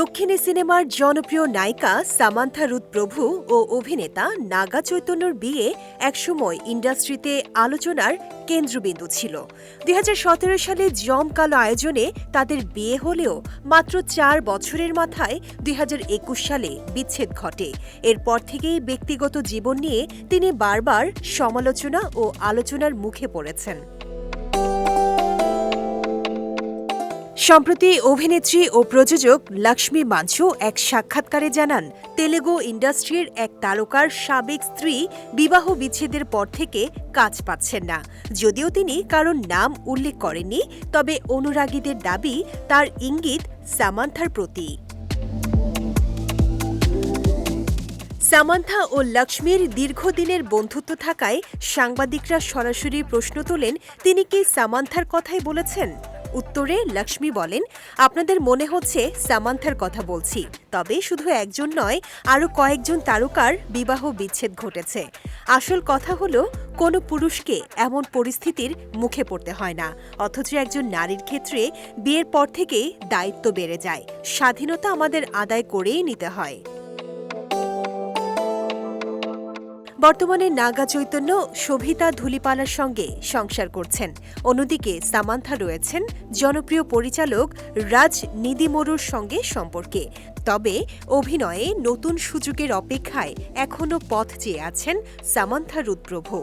দক্ষিণী সিনেমার জনপ্রিয় নায়িকা সামান্থা রুথ প্রভু ও অভিনেতা নাগা চৈতন্যর বিয়ে একসময় ইন্ডাস্ট্রিতে আলোচনার কেন্দ্রবিন্দু ছিল। দুই হাজার সতেরো সালে জমকালো আয়োজনে তাদের বিয়ে হলেও মাত্র চার বছরের মাথায় দুই হাজার একুশ সালে বিচ্ছেদ ঘটে। এরপর থেকেই ব্যক্তিগত জীবন নিয়ে তিনি বারবার সমালোচনা ও আলোচনার মুখে পড়েছেন। সম্প্রতি অভিনেত্রী ও প্রযোজক লক্ষ্মী মাঞ্চু এক সাক্ষাৎকারে জানান, তেলেগু ইন্ডাস্ট্রির এক তারকার সাবেক স্ত্রী বিবাহ বিচ্ছেদের পর থেকে কাজ পাচ্ছেন না। যদিও তিনি কারণ নাম উল্লেখ করেননি, তবে অনুরাগীদের দাবি তার ইঙ্গিত সামান্থার প্রতি। সামান্থা ও লক্ষ্মীর দীর্ঘদিনের বন্ধুত্ব থাকায় সাংবাদিকরা সরাসরি প্রশ্ন তোলেন, তিনি কি সামান্থার কথাই বলেছেন? উত্তরে লক্ষ্মী বলেন, আপনাদের মনে হচ্ছে সামান্থার কথা বলছি, তবে শুধু একজন নয়, আরও কয়েকজন তারকার বিবাহ বিচ্ছেদ ঘটেছে। আসল কথা হলো, কোনো পুরুষকে এমন পরিস্থিতির মুখে পড়তে হয় না, অথচ একজন নারীর ক্ষেত্রে বিয়ের পর থেকেই দায়িত্ব বেড়ে যায়। স্বাধীনতা আমাদের আদায় করেই নিতে হয়। বর্তমানে নাগা চৈতন্য, শোভিতা ধুলিপালার সঙ্গে সংসার করছেন। অন্যদিকে সামান্থা রয়েছেন জনপ্রিয় পরিচালক রাজ নিদিমরুর সঙ্গে সম্পর্কে। তবে অভিনয়ে নতুন সুযোগের অপেক্ষায় এখনও পথ চেয়ে আছেন সামান্থা রুদ্রভূ।